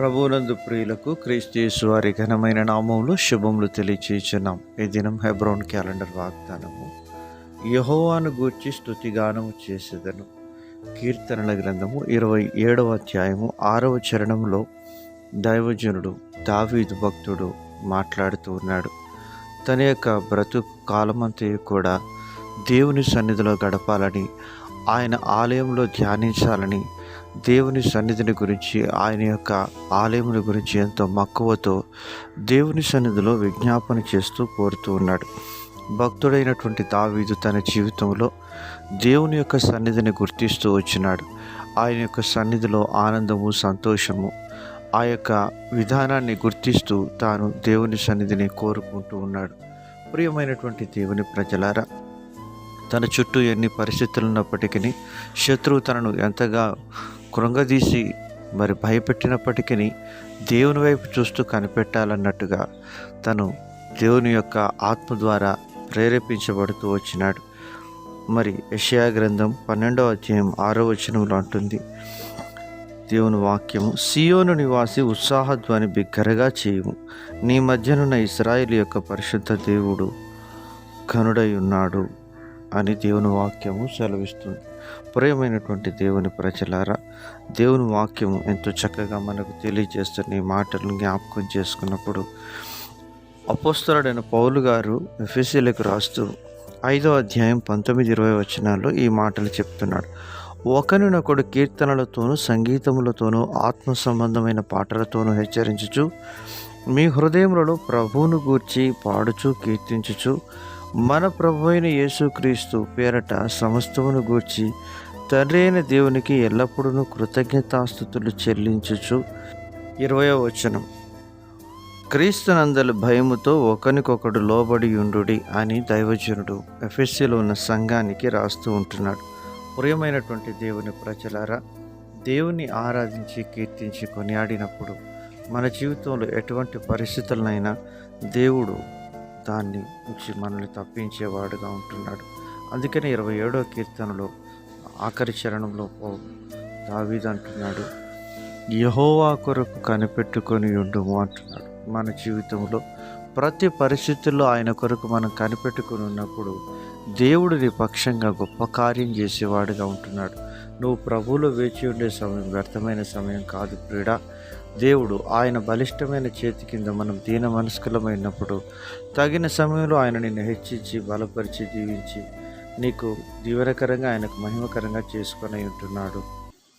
ప్రభువునందు ప్రియులకు క్రీస్తు వారి ఘనమైన నామములు శుభములు తెలియచేయుచున్నాం. ఈ దినం హెబ్రోన్ క్యాలెండర్ వాగ్దానము యహోవాను గూర్చి స్తుతిగానము చేసేదను. కీర్తనల గ్రంథము ఇరవై ఏడవ అధ్యాయము ఆరవ చరణంలో దైవజనుడు దావీదు భక్తుడు మాట్లాడుతూ ఉన్నాడు. తన యొక్క బ్రతుకు కాలమంతయు కూడా దేవుని సన్నిధిలో గడపాలని ఆయన ఆలయంలో ధ్యానించాలని దేవుని సన్నిధిని గురించి ఆయన యొక్క ఆలయముని గురించి ఎంతో మక్కువతో దేవుని సన్నిధిలో విజ్ఞాపన చేస్తూ కోరుతూ ఉన్నాడు. భక్తుడైనటువంటి దావీదు తన జీవితంలో దేవుని యొక్క సన్నిధిని గుర్తిస్తూ వచ్చినాడు. ఆయన యొక్క సన్నిధిలో ఆనందము సంతోషము ఆ యొక్క విధానాన్ని గుర్తిస్తూ తాను దేవుని సన్నిధిని కోరుకుంటూ ఉన్నాడు. ప్రియమైనటువంటి దేవుని ప్రజలారా తన చుట్టూ ఎన్ని పరిస్థితులు ఉన్నప్పటికీ శత్రువు తనను ఎంతగా కృంగదీసి మరి భయపెట్టినప్పటికీ దేవుని వైపు చూస్తూ కనిపెట్టాలన్నట్టుగా తను దేవుని యొక్క ఆత్మ ద్వారా ప్రేరేపించబడుతూ వచ్చినాడు. మరి యషయా గ్రంథం పన్నెండవ అధ్యాయం ఆరో వచనంలో అంటుంది దేవుని వాక్యము సియోను నివాసి ఉత్సాహధ్వని బిగ్గరగా చేయము. నీ మధ్యనున్న ఇస్రాయిల్ యొక్క పరిశుద్ధ దేవుడు ఘనుడై ఉన్నాడు. అని దేవుని వాక్యము సెలవిస్తుంది. ప్రియమైనటువంటి దేవుని ప్రజలారా దేవుని వాక్యము ఎంతో చక్కగా మనకు తెలియజేస్తున్న ఈ మాటలను జ్ఞాపకం చేసుకున్నప్పుడు అపోస్తరుడైన పౌలు గారు ఎఫ్ఎస్సీలకు రాస్తూ ఐదో అధ్యాయం పంతొమ్మిది ఇరవై వచనాల్లో ఈ మాటలు చెప్తున్నాడు. ఒకరినొకడు కీర్తనలతోనూ సంగీతములతోనూ ఆత్మ సంబంధమైన పాటలతోనూ హెచ్చరించుచు మీ హృదయములలో ప్రభువును గూర్చి పాడుచు కీర్తించుచు మన ప్రభు అయిన యేసుక్రీస్తు పేరట సమస్తమును గూర్చి తండ్రి అయిన దేవునికి ఎల్లప్పుడూ కృతజ్ఞతాస్థుతులు చెల్లించుచు. ఇరవయో వచనం. క్రీస్తునందల భయముతో ఒకరికొకడు లోబడి ఉండుడి అని దైవజనుడు ఎఫ్ఎస్సీలో ఉన్న సంఘానికి రాస్తూ ఉంటున్నాడు. ప్రియమైనటువంటి దేవుని ప్రజలారా దేవుని ఆరాధించి కీర్తించి కొనియాడినప్పుడు మన జీవితంలో ఎటువంటి పరిస్థితులనైనా దేవుడు దాన్ని నుంచి మనల్ని తప్పించేవాడుగా ఉంటున్నాడు. అందుకని ఇరవై ఏడో కీర్తనలో ఆఖరి చరణంలో దావీద్ అంటున్నాడు యహోవా కొరకు కనిపెట్టుకొని ఉండుము అంటున్నాడు. మన జీవితంలో ప్రతి పరిస్థితుల్లో ఆయన కొరకు మనం కనిపెట్టుకుని ఉన్నప్పుడు దేవుడిని పక్షంగా గొప్ప కార్యం చేసేవాడుగా ఉంటున్నాడు. నువ్వు ప్రభువులో వేచి ఉండే సమయం వ్యర్థమైన సమయం కాదు క్రీడ. దేవుడు ఆయన బలిష్టమైన చేతి కింద మనం దీన మనస్కులమైనప్పుడు తగిన సమయంలో ఆయన నిన్ను హెచ్చించి బలపరిచి దీవించి నీకు దీవెనకరంగా ఆయనకు మహిమకరంగా చేసుకొని ఉంటున్నాడు.